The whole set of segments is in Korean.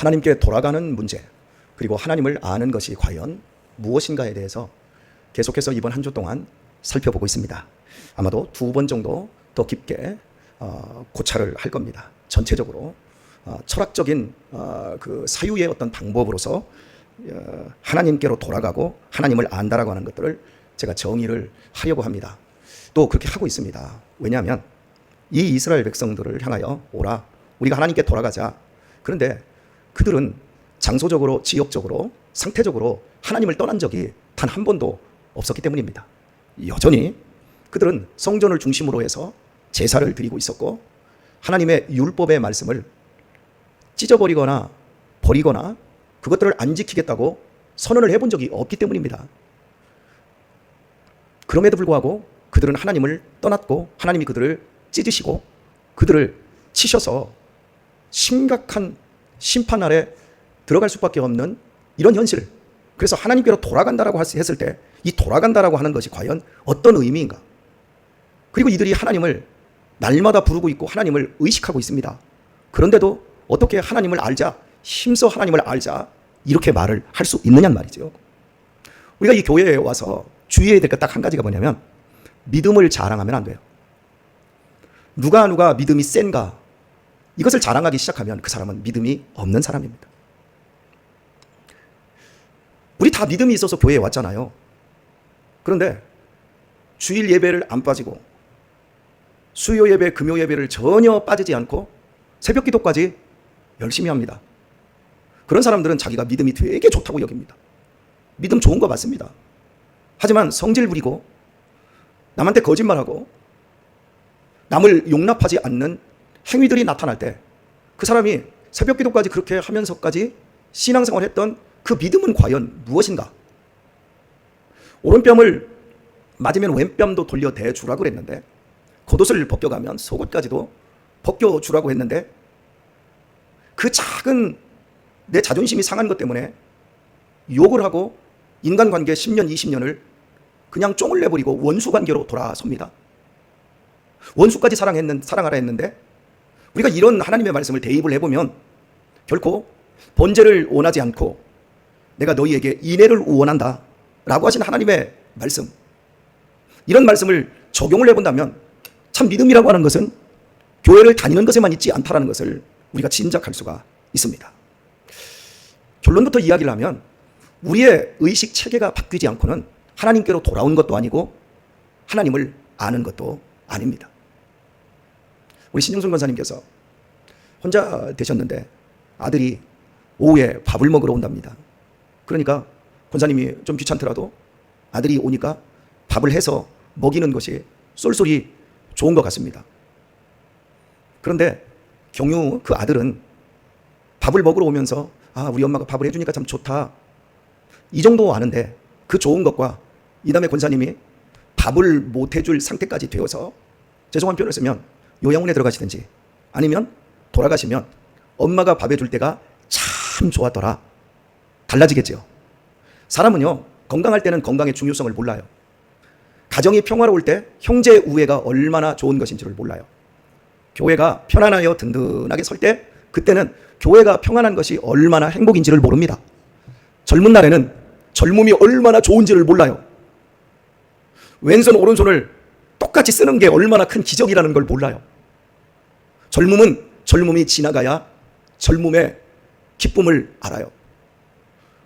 하나님께 돌아가는 문제, 그리고 하나님을 아는 것이 과연 무엇인가에 대해서 계속해서 이번 한 주 동안 살펴보고 있습니다. 아마도 두 번 정도 더 깊게 어, 고찰을 할 겁니다. 전체적으로 어, 철학적인 어, 그 사유의 어떤 방법으로서 어, 하나님께로 돌아가고 하나님을 안다라고 하는 것들을 제가 정의를 하려고 합니다. 또 그렇게 하고 있습니다. 왜냐하면 이 이스라엘 백성들을 향하여 오라 우리가 하나님께 돌아가자. 그런데 그들은 장소적으로 지역적으로 상태적으로 하나님을 떠난 적이 단 한 번도 없었기 때문입니다. 여전히 그들은 성전을 중심으로 해서 제사를 드리고 있었고 하나님의 율법의 말씀을 찢어버리거나 버리거나 그것들을 안 지키겠다고 선언을 해본 적이 없기 때문입니다. 그럼에도 불구하고 그들은 하나님을 떠났고 하나님이 그들을 찢으시고 그들을 치셔서 심각한 심판 아래 들어갈 수밖에 없는 이런 현실. 그래서 하나님께로 돌아간다라고 했을 때 이 돌아간다라고 하는 것이 과연 어떤 의미인가? 그리고 이들이 하나님을 날마다 부르고 있고 하나님을 의식하고 있습니다. 그런데도 어떻게 하나님을 알자, 힘써 하나님을 알자 이렇게 말을 할 수 있느냐는 말이죠. 우리가 이 교회에 와서 주의해야 될 것 딱 한 가지가 뭐냐면 믿음을 자랑하면 안 돼요. 누가 누가 믿음이 센가 이것을 자랑하기 시작하면 그 사람은 믿음이 없는 사람입니다. 우리 다 믿음이 있어서 교회에 왔잖아요. 그런데 주일 예배를 안 빠지고 수요 예배, 금요 예배를 전혀 빠지지 않고 새벽 기도까지 열심히 합니다. 그런 사람들은 자기가 믿음이 되게 좋다고 여깁니다. 믿음 좋은 거 맞습니다. 하지만 성질 부리고 남한테 거짓말하고 남을 용납하지 않는 행위들이 나타날 때 그 사람이 새벽 기도까지 그렇게 하면서까지 신앙생활 했던 그 믿음은 과연 무엇인가? 오른뺨을 맞으면 왼뺨도 돌려 대주라고 그랬는데 겉옷을 벗겨가면 속옷까지도 벗겨주라고 했는데 그 작은 내 자존심이 상한 것 때문에 욕을 하고 인간관계 10년, 20년을 그냥 쫑을 내버리고 원수관계로 돌아섭니다. 원수까지 사랑했는, 사랑하라 했는데 우리가 이런 하나님의 말씀을 대입을 해보면 결코 번제를 원하지 않고 내가 너희에게 인애를 원한다 라고 하신 하나님의 말씀 이런 말씀을 적용을 해본다면 참 믿음이라고 하는 것은 교회를 다니는 것에만 있지 않다라는 것을 우리가 짐작할 수가 있습니다. 결론부터 이야기를 하면 우리의 의식 체계가 바뀌지 않고는 하나님께로 돌아온 것도 아니고 하나님을 아는 것도 아닙니다. 우리 신영순 권사님께서 혼자 되셨는데 아들이 오후에 밥을 먹으러 온답니다. 그러니까 권사님이 좀 귀찮더라도 아들이 오니까 밥을 해서 먹이는 것이 쏠쏠이 좋은 것 같습니다. 그런데 경유 그 아들은 밥을 먹으러 오면서 아 우리 엄마가 밥을 해주니까 참 좋다 이 정도 아는데 그 좋은 것과 이 다음에 권사님이 밥을 못 해줄 상태까지 되어서 죄송한 표현을 쓰면 요양원에 들어가시든지 아니면 돌아가시면 엄마가 밥 해 줄 때가 참 좋았더라 달라지겠지요. 사람은요 건강할 때는 건강의 중요성을 몰라요. 가정이 평화로울 때 형제 우애가 얼마나 좋은 것인지를 몰라요. 교회가 편안하여 든든하게 설 때 그때는 교회가 평안한 것이 얼마나 행복인지를 모릅니다. 젊은 날에는 젊음이 얼마나 좋은지를 몰라요. 왼손 오른손을 똑같이 쓰는 게 얼마나 큰 기적이라는 걸 몰라요. 젊음은 젊음이 지나가야 젊음의 기쁨을 알아요.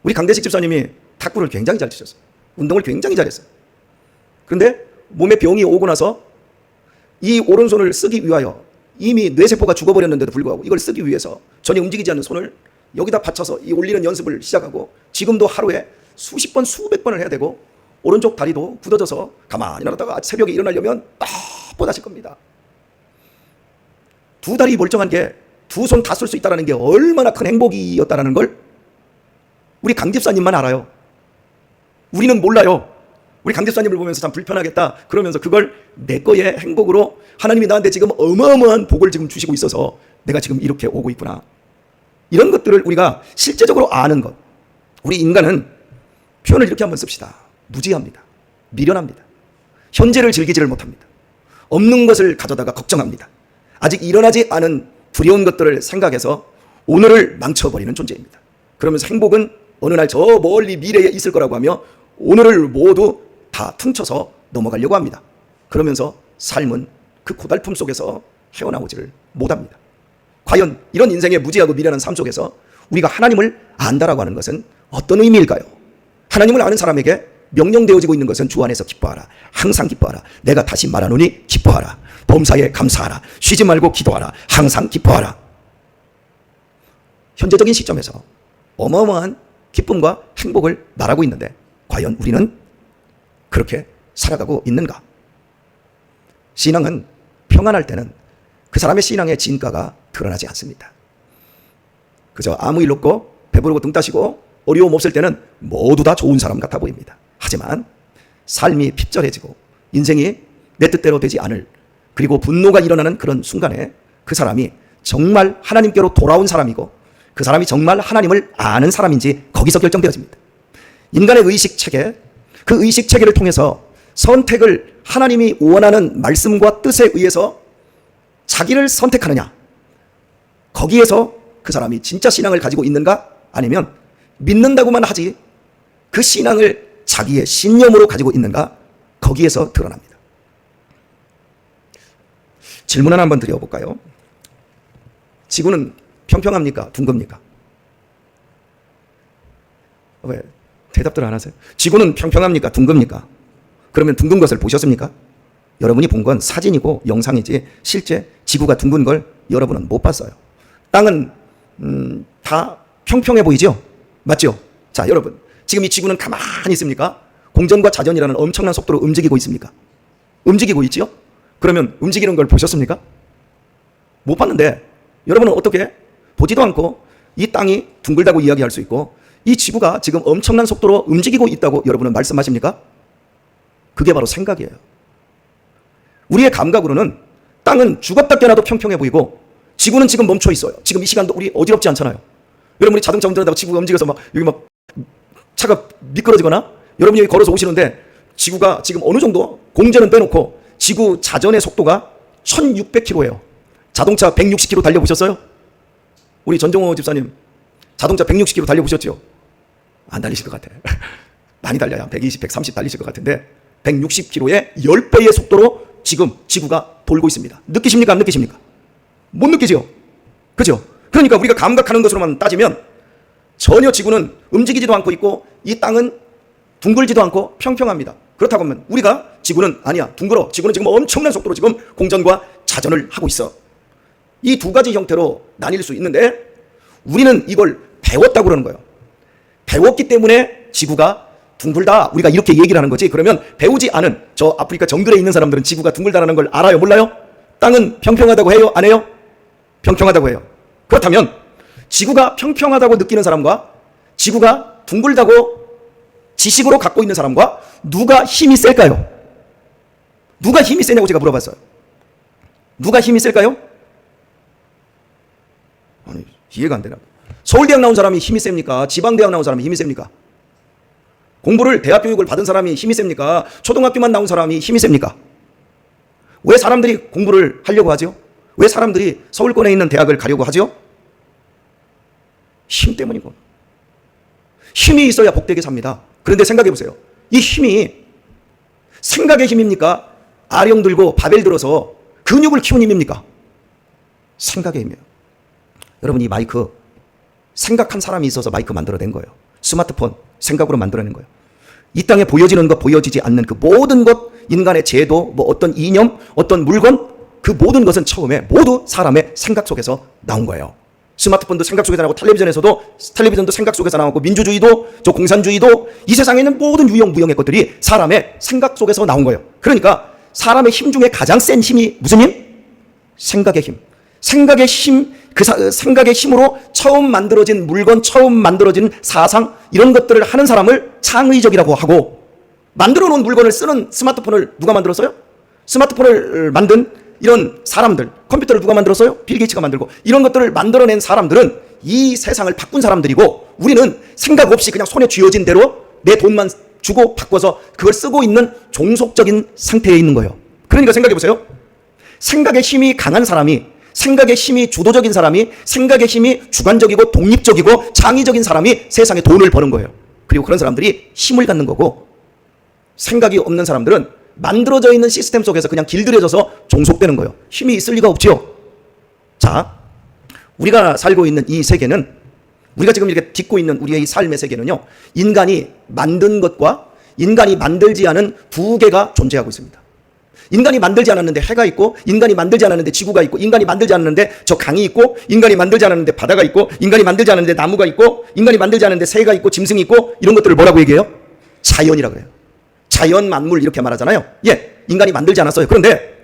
우리 강대식 집사님이 탁구를 굉장히 잘 치셨어요. 운동을 굉장히 잘했어요. 그런데 몸에 병이 오고 나서 이 오른손을 쓰기 위하여 이미 뇌세포가 죽어버렸는데도 불구하고 이걸 쓰기 위해서 전혀 움직이지 않는 손을 여기다 받쳐서 이 올리는 연습을 시작하고 지금도 하루에 수십 번, 수백 번을 해야 되고 오른쪽 다리도 굳어져서 가만히 놔뒀다가 새벽에 일어나려면 뻣뻣하실 겁니다. 두 다리 멀쩡한 게 두 손 다 쓸 수 있다는 게 얼마나 큰 행복이었다는 걸 우리 강 집사님만 알아요. 우리는 몰라요. 우리 강 집사님을 보면서 참 불편하겠다. 그러면서 그걸 내 거의 행복으로 하나님이 나한테 지금 어마어마한 복을 지금 주시고 있어서 내가 지금 이렇게 오고 있구나. 이런 것들을 우리가 실제적으로 아는 것. 우리 인간은 표현을 이렇게 한번 씁시다. 무지합니다. 미련합니다. 현재를 즐기지를 못합니다. 없는 것을 가져다가 걱정합니다. 아직 일어나지 않은 두려운 것들을 생각해서 오늘을 망쳐버리는 존재입니다. 그러면서 행복은 어느 날 저 멀리 미래에 있을 거라고 하며 오늘을 모두 다 퉁쳐서 넘어가려고 합니다. 그러면서 삶은 그 고달픔 속에서 헤어나오지를 못합니다. 과연 이런 인생의 무지하고 미련한 삶 속에서 우리가 하나님을 안다라고 하는 것은 어떤 의미일까요? 하나님을 아는 사람에게 명령되어지고 있는 것은 주 안에서 기뻐하라. 항상 기뻐하라. 내가 다시 말하노니 기뻐하라. 범사에 감사하라. 쉬지 말고 기도하라. 항상 기뻐하라. 현재적인 시점에서 어마어마한 기쁨과 행복을 말하고 있는데 과연 우리는 그렇게 살아가고 있는가? 신앙은 평안할 때는 그 사람의 신앙의 진가가 드러나지 않습니다. 그저 아무 일 없고 배부르고 등 따시고 어려움 없을 때는 모두 다 좋은 사람 같아 보입니다. 하지만 삶이 핍절해지고 인생이 내 뜻대로 되지 않을 그리고 분노가 일어나는 그런 순간에 그 사람이 정말 하나님께로 돌아온 사람이고 그 사람이 정말 하나님을 아는 사람인지 거기서 결정되어집니다. 인간의 의식 체계, 그 의식 체계를 통해서 선택을 하나님이 원하는 말씀과 뜻에 의해서 자기를 선택하느냐, 거기에서 그 사람이 진짜 신앙을 가지고 있는가? 아니면 믿는다고만 하지 그 신앙을 자기의 신념으로 가지고 있는가? 거기에서 드러납니다. 질문 하나 한번 드려볼까요? 지구는 평평합니까? 둥급니까? 왜 대답들 안 하세요? 지구는 평평합니까? 둥급니까? 그러면 둥근 것을 보셨습니까? 여러분이 본 건 사진이고 영상이지 실제 지구가 둥근 걸 여러분은 못 봤어요. 땅은 음, 다 평평해 보이죠? 맞죠? 자, 여러분. 지금 이 지구는 가만히 있습니까? 공전과 자전이라는 엄청난 속도로 움직이고 있습니까? 움직이고 있지요? 그러면 움직이는 걸 보셨습니까? 못 봤는데 여러분은 어떻게 보지도 않고 이 땅이 둥글다고 이야기할 수 있고 이 지구가 지금 엄청난 속도로 움직이고 있다고 여러분은 말씀하십니까? 그게 바로 생각이에요. 우리의 감각으로는 땅은 죽었다 깨나도 평평해 보이고 지구는 지금 멈춰 있어요. 지금 이 시간도 우리 어지럽지 않잖아요. 여러분이 자동차 운전하다가 지구가 움직여서 막 여기 막 차가 미끄러지거나 여러분이 여기 걸어서 오시는데 지구가 지금 어느 정도 공전은 빼놓고 지구 자전의 속도가 1600km예요. 자동차 160km 달려보셨어요? 우리 전종호 집사님 자동차 160km 달려보셨죠? 안 달리실 것 같아. 많이 달려야 120, 130 달리실 것 같은데 160km의 10배의 속도로 지금 지구가 돌고 있습니다. 느끼십니까? 안 느끼십니까? 못 느끼죠? 그죠? 그러니까 우리가 감각하는 것으로만 따지면 전혀 지구는 움직이지도 않고 있고 이 땅은 둥글지도 않고 평평합니다. 그렇다고 하면 우리가 지구는 아니야. 둥글어. 지구는 지금 엄청난 속도로 지금 공전과 자전을 하고 있어. 이 두 가지 형태로 나뉠 수 있는데 우리는 이걸 배웠다고 그러는 거예요. 배웠기 때문에 지구가 둥글다. 우리가 이렇게 얘기를 하는 거지. 그러면 배우지 않은 저 아프리카 정글에 있는 사람들은 지구가 둥글다라는 걸 알아요? 몰라요? 땅은 평평하다고 해요? 안 해요? 평평하다고 해요. 그렇다면 지구가 평평하다고 느끼는 사람과 지구가 둥글다고 지식으로 갖고 있는 사람과 누가 힘이 셀까요? 누가 힘이 세냐고 제가 물어봤어요. 누가 힘이 셀까요? 아니, 이해가 안 되나. 서울대학 나온 사람이 힘이 셉니까? 지방대학 나온 사람이 힘이 셉니까? 공부를 대학 교육을 받은 사람이 힘이 셉니까? 초등학교만 나온 사람이 힘이 셉니까? 왜 사람들이 공부를 하려고 하죠? 왜 사람들이 서울권에 있는 대학을 가려고 하죠? 힘 때문이고. 힘이 있어야 복되게 삽니다. 그런데 생각해 보세요. 이 힘이 생각의 힘입니까? 아령 들고 바벨 들어서 근육을 키운 힘입니까? 생각의 힘이에요. 여러분 이 마이크 생각한 사람이 있어서 마이크 만들어낸 거예요. 스마트폰 생각으로 만들어낸 거예요. 이 땅에 보여지는 것, 보여지지 않는 그 모든 것, 인간의 제도, 뭐 어떤 이념, 어떤 물건, 그 모든 것은 처음에 모두 사람의 생각 속에서 나온 거예요. 스마트폰도 생각 속에서 나오고 텔레비전에서도 텔레비전도 생각 속에서 나오고 민주주의도 저 공산주의도 이 세상에 있는 모든 유형 무형의 것들이 사람의 생각 속에서 나온 거예요. 그러니까 사람의 힘 중에 가장 센 힘이 무슨 힘? 생각의 힘. 생각의 힘, 그 사- 생각의 힘으로 처음 만들어진 물건, 처음 만들어진 사상 이런 것들을 하는 사람을 창의적이라고 하고 만들어 놓은 물건을 쓰는 스마트폰을 누가 만들었어요? 스마트폰을 만든 이런 사람들, 컴퓨터를 누가 만들었어요? 빌 게이츠가 만들고 이런 것들을 만들어낸 사람들은 이 세상을 바꾼 사람들이고 우리는 생각 없이 그냥 손에 쥐어진 대로 내 돈만 주고 바꿔서 그걸 쓰고 있는 종속적인 상태에 있는 거예요. 그러니까 생각해 보세요. 생각의 힘이 강한 사람이 생각의 힘이 주도적인 사람이 생각의 힘이 주관적이고 독립적이고 창의적인 사람이 세상에 돈을 버는 거예요. 그리고 그런 사람들이 힘을 갖는 거고 생각이 없는 사람들은 만들어져 있는 시스템 속에서 그냥 길들여져서 종속되는 거예요. 힘이 있을 리가 없지요. 자, 우리가 살고 있는 이 세계는 우리가 지금 이렇게 딛고 있는 우리의 이 삶의 세계는요. 인간이 만든 것과 인간이 만들지 않은 두 개가 존재하고 있습니다. 인간이 만들지 않았는데 해가 있고 인간이 만들지 않았는데 지구가 있고 인간이 만들지 않았는데 저 강이 있고 인간이 만들지 않았는데 바다가 있고 인간이 만들지 않았는데 나무가 있고 인간이 만들지 않았는데 새가 있고 짐승이 있고 이런 것들을 뭐라고 얘기해요? 자연이라 그래요. 자연 만물 이렇게 말하잖아요. 예, 인간이 만들지 않았어요. 그런데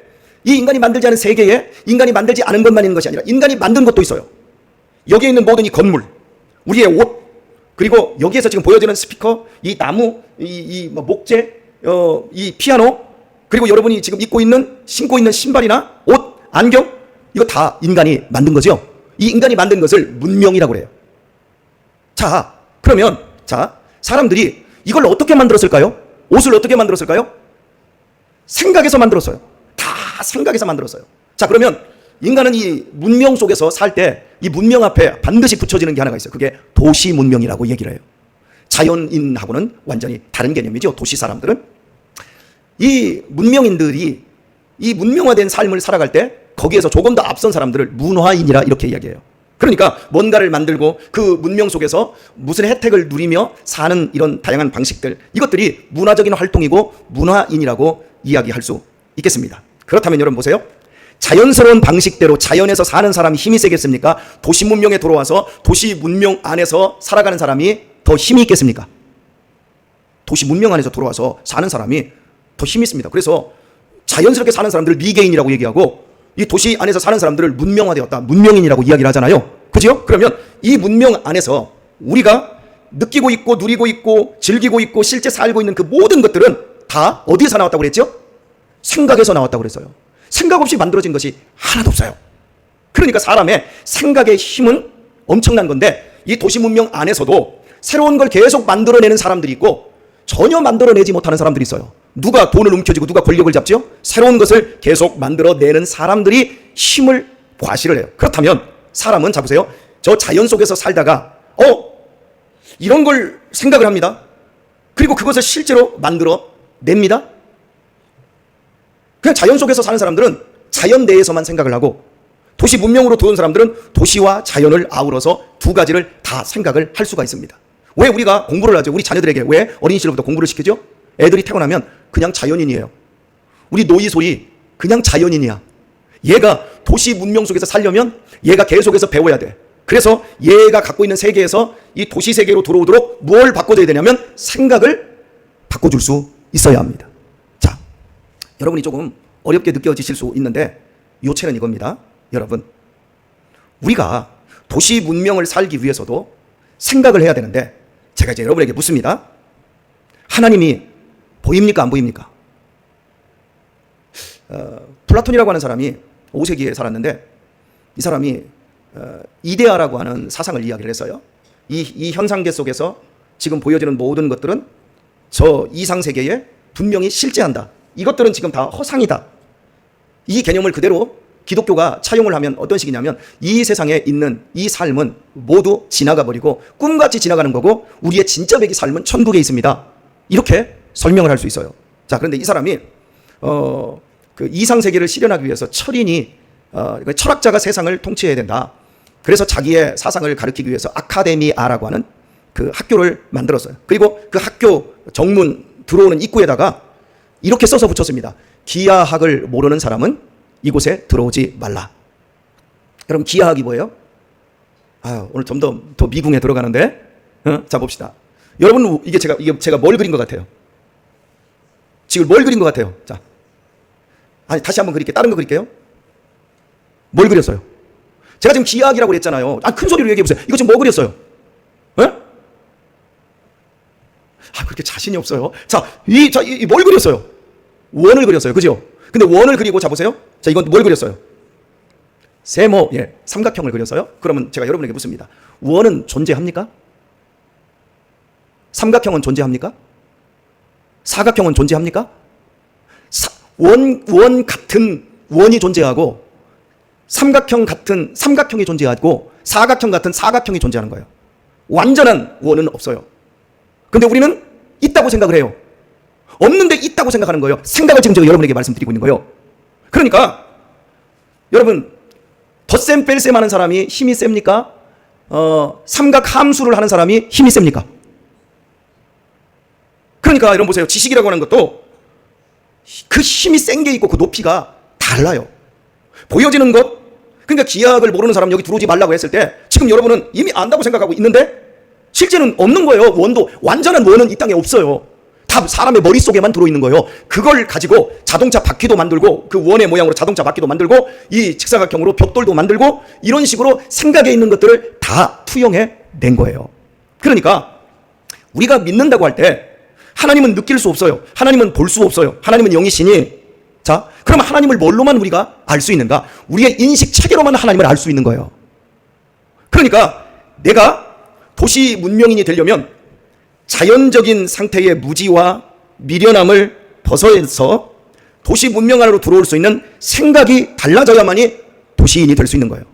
이 인간이 만들지 않은 세계에 인간이 만들지 않은 것만 있는 것이 아니라 인간이 만든 것도 있어요. 여기에 있는 모든 이 건물, 우리의 옷, 그리고 여기에서 지금 보여지는 스피커, 이 나무, 이, 이 뭐 목재, 어, 이 피아노, 그리고 여러분이 지금 입고 있는 신고 있는 신발이나 옷, 안경, 이거 다 인간이 만든 거죠. 이 인간이 만든 것을 문명이라고 그래요. 자, 그러면 자, 사람들이 이걸 어떻게 만들었을까요? 옷을 어떻게 만들었을까요? 생각에서 만들었어요. 다 생각에서 만들었어요. 자, 그러면 인간은 이 문명 속에서 살 때 이 문명 앞에 반드시 붙여지는 게 하나가 있어요. 그게 도시 문명이라고 얘기를 해요. 자연인하고는 완전히 다른 개념이죠. 도시 사람들은. 이 문명인들이 이 문명화된 삶을 살아갈 때 거기에서 조금 더 앞선 사람들을 문화인이라 이렇게 이야기해요. 그러니까 뭔가를 만들고 그 문명 속에서 무슨 혜택을 누리며 사는 이런 다양한 방식들 이것들이 문화적인 활동이고 문화인이라고 이야기할 수 있겠습니다. 그렇다면 여러분 보세요. 자연스러운 방식대로 자연에서 사는 사람이 힘이 세겠습니까? 도시 문명에 들어와서 도시 문명 안에서 살아가는 사람이 더 힘이 있겠습니까? 도시 문명 안에서 들어와서 사는 사람이 더 힘이 있습니다. 그래서 자연스럽게 사는 사람들을 미개인이라고 얘기하고 이 도시 안에서 사는 사람들을 문명화되었다, 문명인이라고 이야기를 하잖아요. 그죠? 그러면 이 문명 안에서 우리가 느끼고 있고 누리고 있고 즐기고 있고 실제 살고 있는 그 모든 것들은 다 어디에서 나왔다고 그랬죠? 생각에서 나왔다고 그랬어요. 생각 없이 만들어진 것이 하나도 없어요. 그러니까 사람의 생각의 힘은 엄청난 건데 이 도시 문명 안에서도 새로운 걸 계속 만들어내는 사람들이 있고 전혀 만들어내지 못하는 사람들이 있어요. 누가 돈을 움켜쥐고 누가 권력을 잡죠? 새로운 것을 계속 만들어내는 사람들이 힘을 과시를 해요. 그렇다면 사람은 잡으세요. 저 자연 속에서 살다가 어 이런 걸 생각을 합니다. 그리고 그것을 실제로 만들어 냅니다. 그냥 자연 속에서 사는 사람들은 자연 내에서만 생각을 하고 도시 문명으로 들어온 사람들은 도시와 자연을 아우러서 두 가지를 다 생각을 할 수가 있습니다. 왜 우리가 공부를 하죠? 우리 자녀들에게 왜 어린 시절부터 공부를 시키죠? 애들이 태어나면 그냥 자연인이에요. 우리 노이 소리 그냥 자연인이야. 얘가 도시 문명 속에서 살려면 얘가 계속해서 배워야 돼. 그래서 얘가 갖고 있는 세계에서 이 도시 세계로 들어오도록 뭘 바꿔줘야 되냐면 생각을 바꿔줄 수 있어야 합니다. 자, 여러분이 조금 어렵게 느껴지실 수 있는데 요체는 이겁니다. 여러분, 우리가 도시 문명을 살기 위해서도 생각을 해야 되는데 제가 이제 여러분에게 묻습니다. 하나님이 보입니까? 안 보입니까? 어, 플라톤이라고 하는 사람이 5세기에 살았는데 이 사람이 어, 이데아라고 하는 사상을 이야기를 했어요. 이, 이 현상계 속에서 지금 보여지는 모든 것들은 저 이상 세계에 분명히 실제한다. 이것들은 지금 다 허상이다. 이 개념을 그대로 기독교가 차용을 하면 어떤 식이냐면 이 세상에 있는 이 삶은 모두 지나가 버리고 꿈같이 지나가는 거고 우리의 진짜 백이 삶은 천국에 있습니다. 이렇게 설명을 할 수 있어요. 자, 그런데 이 사람이 어, 그 이상 세계를 실현하기 위해서 철인이 어, 그 철학자가 세상을 통치해야 된다. 그래서 자기의 사상을 가르치기 위해서 아카데미아라고 하는 그 학교를 만들었어요. 그리고 그 학교 정문 들어오는 입구에다가 이렇게 써서 붙였습니다. 기하학을 모르는 사람은 이곳에 들어오지 말라. 여러분 기하학이 뭐예요? 아, 오늘 좀더더 미궁에 들어가는데. 어? 자 봅시다. 여러분 이게 제가 이게 제가 뭘 그린 것 같아요? 지금 뭘 그린 것 같아요? 자, 아니 다시 한번 그릴게요. 다른 거 그릴게요. 뭘 그렸어요? 제가 지금 기하학이라고 그랬잖아요. 아, 큰 소리로 얘기해 보세요. 이거 지금 뭐 그렸어요? 예? 아, 그렇게 자신이 없어요. 자, 이, 자, 이, 뭘 그렸어요? 원을 그렸어요. 그죠? 근데 원을 그리고 자 보세요. 자, 이건 뭘 그렸어요? 세모, 예, 삼각형을 그렸어요. 그러면 제가 여러분에게 묻습니다. 원은 존재합니까? 삼각형은 존재합니까? 사각형은 존재합니까? 사, 원, 원 같은 원이 존재하고 삼각형 같은 삼각형이 존재하고 사각형 같은 사각형이 존재하는 거예요. 완전한 원은 없어요. 근데 우리는 있다고 생각을 해요. 없는데 있다고 생각하는 거예요. 생각을 지금 제가 여러분에게 말씀드리고 있는 거예요. 그러니까 여러분 덧셈 뺄셈 하는 사람이 힘이 셉니까? 어, 삼각 함수를 하는 사람이 힘이 셉니까? 그러니까 여러분 보세요. 지식이라고 하는 것도 그 힘이 센 게 있고 그 높이가 달라요. 보여지는 것 그러니까 기하학을 모르는 사람 여기 들어오지 말라고 했을 때 지금 여러분은 이미 안다고 생각하고 있는데 실제는 없는 거예요. 원도 완전한 원은 이 땅에 없어요. 다 사람의 머릿속에만 들어있는 거예요. 그걸 가지고 자동차 바퀴도 만들고 그 원의 모양으로 자동차 바퀴도 만들고 이 직사각형으로 벽돌도 만들고 이런 식으로 생각에 있는 것들을 다 투영해 낸 거예요. 그러니까 우리가 믿는다고 할 때 하나님은 느낄 수 없어요. 하나님은 볼 수 없어요. 하나님은 영이시니 자, 그럼 하나님을 뭘로만 우리가 알 수 있는가? 우리의 인식 체계로만 하나님을 알 수 있는 거예요. 그러니까 내가 도시 문명인이 되려면 자연적인 상태의 무지와 미련함을 벗어서 도시 문명 안으로 들어올 수 있는 생각이 달라져야만이 도시인이 될 수 있는 거예요.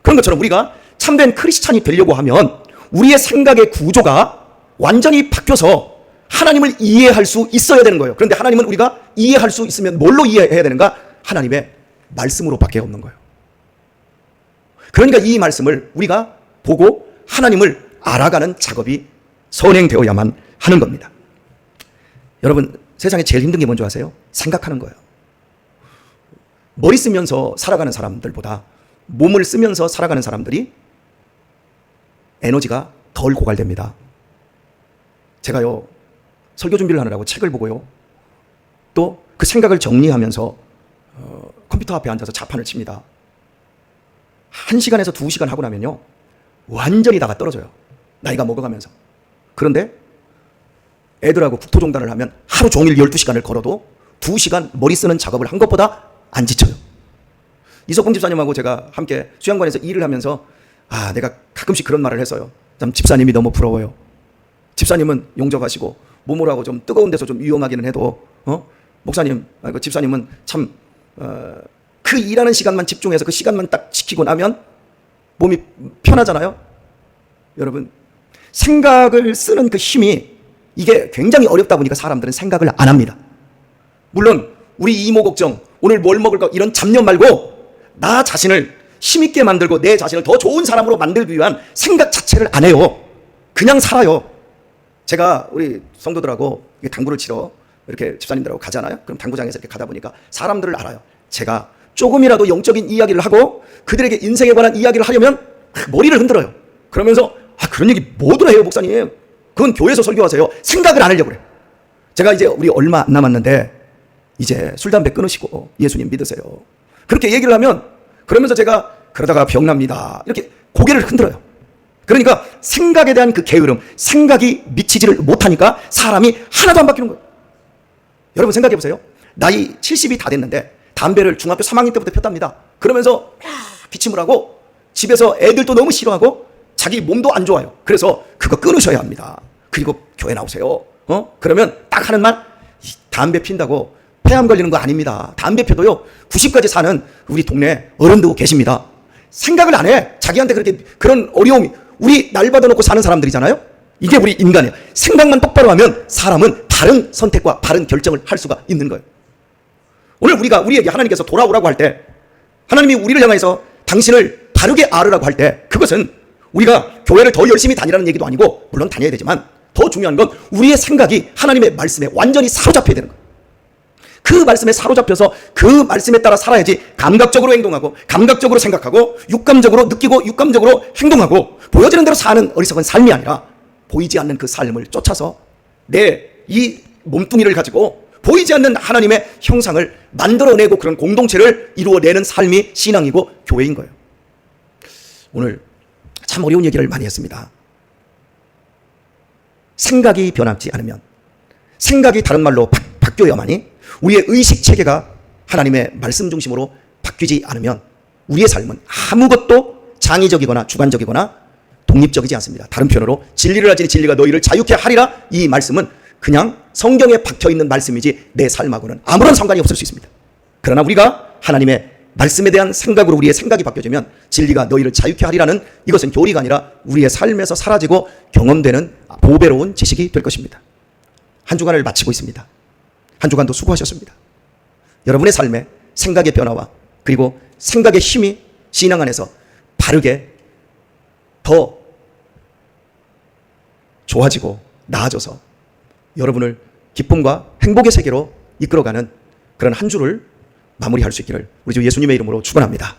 그런 것처럼 우리가 참된 크리스찬이 되려고 하면 우리의 생각의 구조가 완전히 바뀌어서 하나님을 이해할 수 있어야 되는 거예요. 그런데 하나님은 우리가 이해할 수 있으면 뭘로 이해해야 되는가? 하나님의 말씀으로밖에 없는 거예요. 그러니까 이 말씀을 우리가 보고 하나님을 알아가는 작업이 선행되어야만 하는 겁니다. 여러분, 세상에 제일 힘든 게 뭔지 아세요? 생각하는 거예요. 머리 쓰면서 살아가는 사람들보다 몸을 쓰면서 살아가는 사람들이 에너지가 덜 고갈됩니다. 제가요, 설교 준비를 하느라고 책을 보고요, 또 그 생각을 정리하면서 어, 컴퓨터 앞에 앉아서 자판을 칩니다. 한 시간에서 두 시간 하고 나면요, 완전히 다가 떨어져요. 나이가 먹어가면서. 그런데 애들하고 국토종단을 하면 하루 종일 12시간을 걸어도 2시간 머리 쓰는 작업을 한 것보다 안 지쳐요. 이석봉 집사님하고 제가 함께 수양관에서 일을 하면서 아, 내가 가끔씩 그런 말을 했어요. 참 집사님이 너무 부러워요. 집사님은 용접하시고 몸으로하고 좀 뜨거운 데서 좀 위험하기는 해도 어? 목사님, 아, 그 집사님은 참 어, 그 일하는 시간만 집중해서 그 시간만 딱 지키고 나면 몸이 편하잖아요. 여러분 생각을 쓰는 그 힘이 이게 굉장히 어렵다 보니까 사람들은 생각을 안 합니다. 물론 우리 이모 걱정, 오늘 뭘 먹을까 이런 잡념 말고 나 자신을 힘있게 만들고 내 자신을 더 좋은 사람으로 만들기 위한 생각 자체를 안 해요. 그냥 살아요. 제가 우리 성도들하고 당구를 치러 이렇게 집사님들하고 가잖아요. 그럼 당구장에서 이렇게 가다 보니까 사람들을 알아요. 제가 조금이라도 영적인 이야기를 하고 그들에게 인생에 관한 이야기를 하려면 머리를 흔들어요. 그러면서 아 그런 얘기 뭐더라 해요 목사님. 그건 교회에서 설교하세요. 생각을 안 하려고 그래요. 제가 이제 우리 얼마 안 남았는데 이제 술 담배 끊으시고 예수님 믿으세요. 그렇게 얘기를 하면 그러면서 제가 그러다가 병납니다. 이렇게 고개를 흔들어요. 그러니까 생각에 대한 그 게으름, 생각이 미치지를 못하니까 사람이 하나도 안 바뀌는 거예요. 여러분 생각해 보세요. 나이 70이 다 됐는데 담배를 중학교 3학년 때부터 폈답니다. 그러면서 막 기침을 하고 집에서 애들도 너무 싫어하고 자기 몸도 안 좋아요. 그래서 그거 끊으셔야 합니다. 그리고 교회 나오세요. 어? 그러면 딱 하는 말, 이 담배 핀다고 폐암 걸리는 거 아닙니다. 담배 펴도요, 90까지 사는 우리 동네 어른도 계십니다. 생각을 안 해. 자기한테 그렇게 그런 어려움이, 우리 날 받아놓고 사는 사람들이잖아요? 이게 우리 인간이에요. 생각만 똑바로 하면 사람은 바른 선택과 바른 결정을 할 수가 있는 거예요. 오늘 우리가 우리에게 하나님께서 돌아오라고 할 때, 하나님이 우리를 향해서 당신을 바르게 알으라고 할 때, 그것은 우리가 교회를 더 열심히 다니라는 얘기도 아니고, 물론 다녀야 되지만, 더 중요한 건 우리의 생각이 하나님의 말씀에 완전히 사로잡혀야 되는 거예요. 그 말씀에 사로잡혀서 그 말씀에 따라 살아야지 감각적으로 행동하고 감각적으로 생각하고 육감적으로 느끼고 육감적으로 행동하고 보여지는 대로 사는 어리석은 삶이 아니라 보이지 않는 그 삶을 쫓아서 내 이 몸뚱이를 가지고 보이지 않는 하나님의 형상을 만들어내고 그런 공동체를 이루어내는 삶이 신앙이고 교회인 거예요. 오늘 참 어려운 얘기를 많이 했습니다. 생각이 변하지 않으면 생각이 다른 말로 바, 바뀌어야만이 우리의 의식 체계가 하나님의 말씀 중심으로 바뀌지 않으면 우리의 삶은 아무것도 장의적이거나 주관적이거나 독립적이지 않습니다. 다른 표현으로 진리를 알지니 진리가 너희를 자유케 하리라 이 말씀은 그냥 성경에 박혀 있는 말씀이지 내 삶하고는 아무런 상관이 없을 수 있습니다. 그러나 우리가 하나님의 말씀에 대한 생각으로 우리의 생각이 바뀌어지면 진리가 너희를 자유케 하리라는 이것은 교리가 아니라 우리의 삶에서 사라지고 경험되는 보배로운 지식이 될 것입니다. 한 주간을 마치고 있습니다. 한 주간도 수고하셨습니다. 여러분의 삶에 생각의 변화와 그리고 생각의 힘이 신앙 안에서 바르게 더 좋아지고 나아져서 여러분을 기쁨과 행복의 세계로 이끌어가는 그런 한 주를 마무리할 수 있기를 우리 주 예수님의 이름으로 축원합니다.